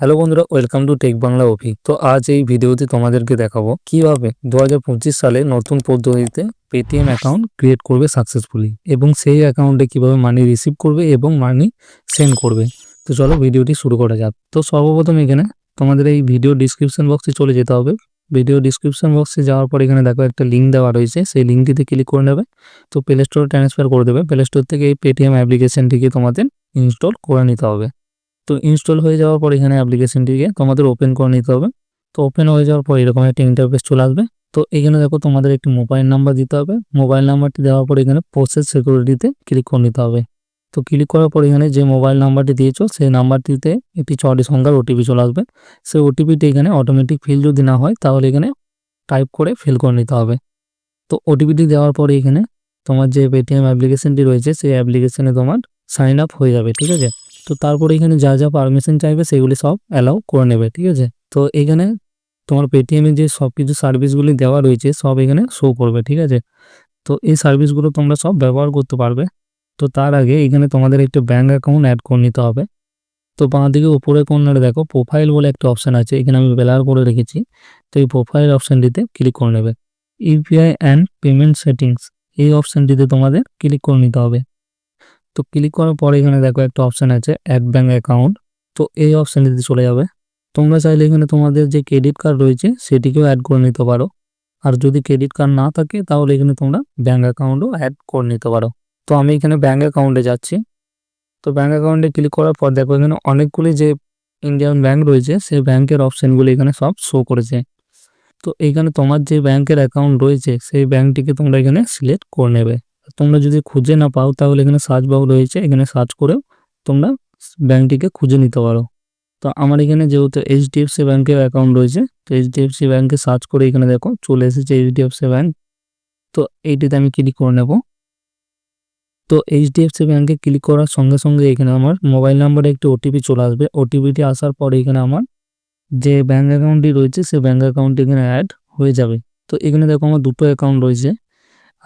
Hello বন্ধুরা, welcome to tech Bangla অফি। তো আজ এই ভিডিওতে তোমাদেরকে দেখাবো কীভাবে দু হাজার পঁচিশ সালে নতুন পদ্ধতিতে পেটিএম অ্যাকাউন্ট ক্রিয়েট করবে সাকসেসফুলি এবং সেই অ্যাকাউন্টে কীভাবে মানি রিসিভ করবে এবং মানি সেন্ড করবে। তো চলো ভিডিওটি শুরু করা যাক। তো সর্বপ্রথম এখানে তোমাদের এই ভিডিও ডিসক্রিপশন বক্সে চলে যেতে হবে। ভিডিও ডিসক্রিপশন বক্সে যাওয়ার পর এখানে দেখো একটা লিঙ্ক দেওয়া রয়েছে, সেই লিঙ্কটিতে ক্লিক করে নেবে। তো প্লে স্টোরে ট্রান্সফার করে দেবে। প্লে স্টোর থেকে এই পেটিএম অ্যাপ্লিকেশনটিকে তোমাদের ইনস্টল করে নিতে হবে। তো ইনস্টল হয়ে যাওয়ার পর এখানে অ্যাপ্লিকেশনটিকে তোমাদের ওপেন করে নিতে হবে। তো ওপেন হয়ে যাওয়ার পর এরকম একটা ইন্টারফেস চলে আসবে। তো এখানে দেখো তোমাদের একটি মোবাইল নাম্বার দিতে হবে। মোবাইল নাম্বারটি দেওয়ার পর এখানে প্রসেস সিকিউরিটিতে ক্লিক করে নিতে হবে। তো ক্লিক করার পর এখানে যে মোবাইল নাম্বারটি দিয়েছ, সেই নাম্বারটিতে একটি ছটি সংখ্যার ওটিপি চলে আসবে। সেই ওটিপিটি এখানে অটোমেটিক ফিল যদি না হয়, তাহলে এখানে টাইপ করে ফিল করে নিতে হবে। তো ওটিপিটি দেওয়ার পরে এখানে তোমার যে পেটিএম অ্যাপ্লিকেশনটি রয়েছে, সেই অ্যাপ্লিকেশনে তোমার সাইন আপ হয়ে যাবে, ঠিক আছে? তো তারপরে এখানে যা যা পারমিশন চাইবে সেগুলি সব অ্যালাউ করে নেবে, ঠিক আছে? তো এখানে তোমার পেটিএমে যে সব কিছু সার্ভিসগুলি দেওয়া রয়েছে সব এখানে শো করবে, ঠিক আছে? তো এই সার্ভিসগুলো তোমরা সব ব্যবহার করতে পারবে। তো তার আগে এখানে তোমাদের একটা ব্যাঙ্ক অ্যাকাউন্ট অ্যাড করে নিতে হবে। তো বাঁ দিকে উপরে কর্নারে দেখো প্রোফাইল বলে একটা অপশান আছে, এখানে আমি বেলার করে রেখেছি। তো এই প্রোফাইল অপশানটিতে ক্লিক করে নেবে। ইউপিআই অ্যান্ড পেমেন্ট সেটিংস এই অপশানটিতে তোমাদের ক্লিক করে নিতে হবে। তো ক্লিক করার পরে এখানে দেখো একটা অপশান আছে অ্যাড ব্যাঙ্ক অ্যাকাউন্ট তো এই অপশানটিতে চলে যাবে। তোমরা চাইলে এখানে তোমাদের যে ক্রেডিট কার্ড রয়েছে, সেটিকেও অ্যাড করে নিতে পারো। আর যদি ক্রেডিট কার্ড না থাকে, তাহলে এখানে তোমরা ব্যাঙ্ক অ্যাকাউন্টও অ্যাড করে নিতে পারো। তো আমি এখানে ব্যাঙ্ক অ্যাকাউন্টে যাচ্ছি। তো ব্যাঙ্ক অ্যাকাউন্টে ক্লিক করার পর দেখো এখানে অনেকগুলি যে ইন্ডিয়ান ব্যাঙ্ক রয়েছে, সেই ব্যাঙ্কের অপশানগুলি এখানে সব শো করেছে। তো এখানে তোমার যে ব্যাঙ্কের অ্যাকাউন্ট রয়েছে, সেই ব্যাঙ্কটিকে তোমরা এখানে সিলেক্ট করে নেবে। তোমরা যদি খুঁজে না পাও, তাহলে এখানে সার্চ বাউ রয়েছে। এখানে সার্চ করেও তোমরা ব্যাঙ্কটিকে খুঁজে নিতে পারো। তো আমার এখানে যেহেতু এইচডিএফসি ব্যাঙ্কের অ্যাকাউন্ট রয়েছে, তো এইচডিএফসি ব্যাঙ্কে সার্চ করে এখানে দেখো, চলে এসেছে এইচডিএফসি ব্যাঙ্ক তো এইটিতে আমি ক্লিক করে নেব। তো এইচডিএফসি ব্যাঙ্কে ক্লিক করার সঙ্গে সঙ্গে এখানে আমার মোবাইল নাম্বারে একটি ওটিপি চলে আসবে। ওটিপিটি আসার পর এখানে আমার যে ব্যাঙ্ক অ্যাকাউন্টটি রয়েছে সে ব্যাঙ্ক অ্যাকাউন্টটি এখানে অ্যাড হয়ে যাবে। তো এখানে দেখো আমার দুটো অ্যাকাউন্ট রয়েছে।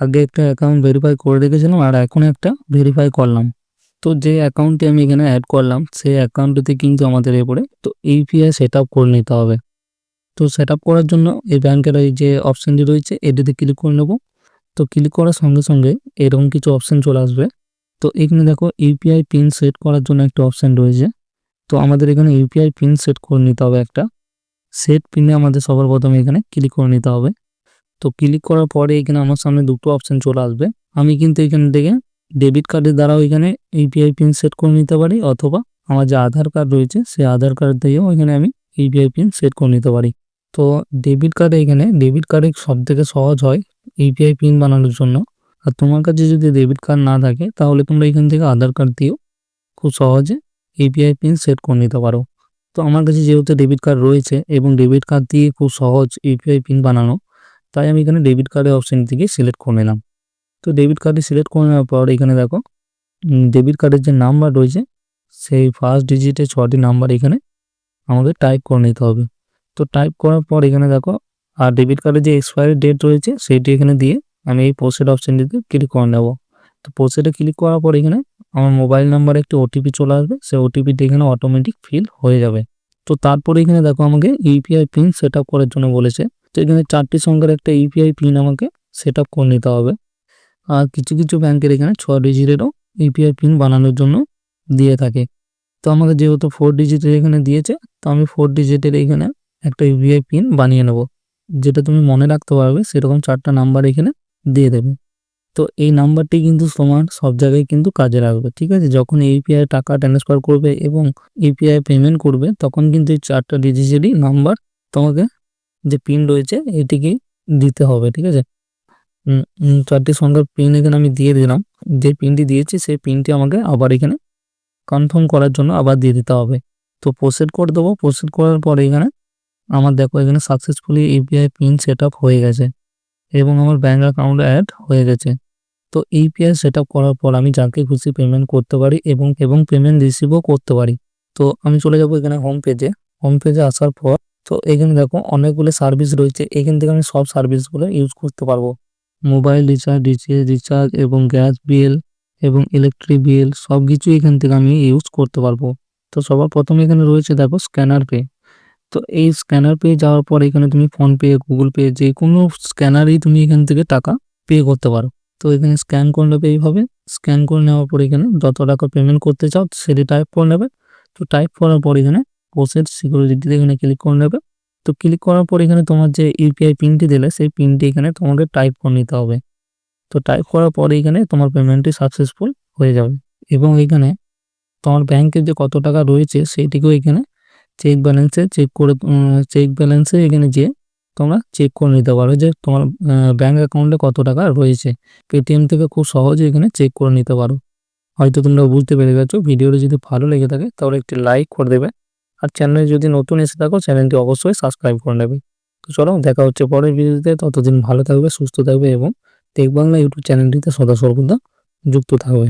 আগে একটা অ্যাকাউন্ট ভেরিফাই করে রেখেছিলাম আর এখন একটা ভেরিফাই করলাম। তো যে অ্যাকাউন্টটি আমি এখানে অ্যাড করলাম, সেই অ্যাকাউন্টটিতে কিন্তু আমাদের এরপরে তো ইউপিআই সেট আপ করে নিতে হবে। তো সেট আপ করার জন্য এই ব্যাংকের এই যে অপশানটি রয়েছে, এটিতে ক্লিক করে নেব। তো ক্লিক করার সঙ্গে সঙ্গে এরকম কিছু অপশান চলে আসবে। তো এখানে দেখো ইউপিআই পিন সেট করার জন্য একটা অপশান রয়েছে। তো আমাদের এখানে ইউপিআই পিন সেট করে নিতে হবে একটা। সেট পিনে আমাদের সবার প্রথমে এখানে ক্লিক করে নিতে হবে। তো ক্লিক করার পরে এখানে আমার সামনে দুটো অপশান চলে আসবে। আমি কিন্তু এখান থেকে ডেবিট কার্ডের দ্বারাও এখানে ইউপিআই পিন সেট করে নিতে পারি অথবা আমার যে আধার কার্ড রয়েছে সেই আধার কার্ড দিয়েও এখানে আমি ইউপিআই পিন সেট করে নিতে পারি। তো ডেবিট কার্ডে এখানে ডেবিট কার্ডে সব থেকে সহজ হয় ইউপিআই পিন বানানোর জন্য। আর তোমার কাছে যদি ডেবিট কার্ড না থাকে তাহলে তোমরা এখান থেকে আধার কার্ড দিয়েও খুব সহজে ইউপিআই পিন সেট করে নিতে পারো। তো আমার কাছে যেহেতু ডেবিট কার্ড রয়েছে এবং ডেবিট কার্ড দিয়ে খুব সহজ ইউপিআই পিন বানানো তাই আমি এখানে ডেবিট কার্ডের অপশান থেকে সিলেক্ট করে নিলাম। তো ডেবিট কার্ডে সিলেক্ট করে নেওয়ার পর এখানে দেখো ডেবিট কার্ডের যে নাম্বার রয়েছে, সেই ফার্স্ট ডিজিটে ছটি নাম্বার এখানে আমাদের টাইপ করে নিতে হবে। তো টাইপ করার পর এখানে দেখো, আর ডেবিট কার্ডের যে এক্সপায়ারি ডেট রয়েছে সেইটি এখানে দিয়ে আমি এই পোস্টেড অপশানটিতে ক্লিক করে নেব। তো পোস্টেডে ক্লিক করার পর এখানে আমার মোবাইল নাম্বারে একটি ওটিপি চলে আসবে, সেই ওটিপিটি এখানে অটোমেটিক ফিল হয়ে যাবে। তো তারপরে এখানে দেখো আমাকে ইউপিআই পিন সেট করার জন্য বলেছে তো এখানে চারটি সংখ্যার একটা ইউপিআই পিন আমাকে সেট আপ করে নিতে হবে। আর কিছু কিছু ব্যাংকের এখানে ছ ডিজিটেরও ইউপিআই পিন বানানোর জন্য দিয়ে থাকে। তো আমাকে যেহেতু ফোর ডিজিটের এখানে দিয়েছে, তো আমি ফোর ডিজিটের এখানে একটা ইউপিআই পিন বানিয়ে নেব। যেটা তুমি মনে রাখতে পারবে, সেরকম চারটা নাম্বার এখানে দিয়ে দেবে। তো এই নাম্বারটি কিন্তু তোমার সব জায়গায় কিন্তু কাজে লাগবে, ঠিক আছে? যখন ইউপিআই টাকা ট্রান্সফার করবে এবং ইউপিআই পেমেন্ট করবে, তখন কিন্তু এই চারটা ডিজিটেরই নাম্বার তোমাকে যে পিন রয়েছে, এটিকে দিতে হবে, ঠিক আছে? চারটি সংখ্যার পিন এখানে আমি দিয়ে দিলাম। যে পিনটি দিয়েছি, সেই পিনটি আমাকে আবার এখানে কনফার্ম করার জন্য আবার দিয়ে দিতে হবে। তো প্রসেড করে দেবো। প্রসেড করার পরে এখানে আমার দেখো, এখানে সাকসেসফুলি ইউপিআই পিন সেট হয়ে গেছে এবং আমার ব্যাঙ্ক অ্যাকাউন্ট অ্যাড হয়ে গেছে। তো ইউপিআই সেট করার পর আমি যাকে খুশি পেমেন্ট করতে পারি এবং এবং পেমেন্ট রিসিভও করতে পারি। তো আমি চলে যাব এখানে হোম পেজে হোম পেজে আসার পর তো এখানে দেখো অনেকগুলো সার্ভিস রয়েছে। এখান থেকে আমি সব সার্ভিসগুলো ইউজ করতে পারব। মোবাইল রিচার্জ ডিটিএইচ রিচার্জ এবং গ্যাস বিল এবং ইলেকট্রিক বিল সব কিছুই এখান থেকে আমি ইউজ করতে পারব। তো সবার প্রথমে এখানে রয়েছে দেখো স্ক্যানার পে তো এই স্ক্যানার পে যাওয়ার পর এখানে তুমি ফোন পে গুগল পে যে কোনো স্ক্যানারেই তুমি এখান থেকে টাকা পে করতে পারো। তো এখানে স্ক্যান করে নেবে এইভাবে। স্ক্যান করে নেওয়ার পর এখানে যত টাকা পেমেন্ট করতে চাও, সেটি টাইপ করে নেবে। তো টাইপ করার পর এখানে পোস্টেড সিকিউরিটিতে এখানে ক্লিক করে নেবে। তো ক্লিক করার পর এখানে তোমার যে ইউপিআই পিনটি দিলে, সেই পিনটি এখানে তোমাকে টাইপ করে নিতে হবে। তো টাইপ করার পরে এখানে তোমার পেমেন্টটি সাকসেসফুল হয়ে যাবে। এবং এখানে তোমার ব্যাংকের যে কত টাকা রয়েছে সেইটিকেও এখানে চেক ব্যালেন্সে চেক করে চেক ব্যালেন্সে এখানে যে তোমরা চেক করে নিতে পারো যে তোমার ব্যাংক অ্যাকাউন্টে কত টাকা রয়েছে। পেটিএম থেকে খুব সহজে এখানে চেক করে নিতে পারো। হয়তো তোমরা বুঝতে পেরে গেছো, ভিডিওটি যদি ভালো লেগে থাকে তাহলে একটি লাইক করে দেবে। আর চ্যানেলে যদি নতুন এসে থাকো চ্যানেলটি অবশ্যই সাবস্ক্রাইব করে নেবে। তো চলো, দেখা হচ্ছে পরের ভিডিওতে। ততদিন ভালো থাকবে, সুস্থ থাকবে এবং টেক বাংলা ইউটিউব চ্যানেলটিতে সদা সর্বদা যুক্ত থাকবে।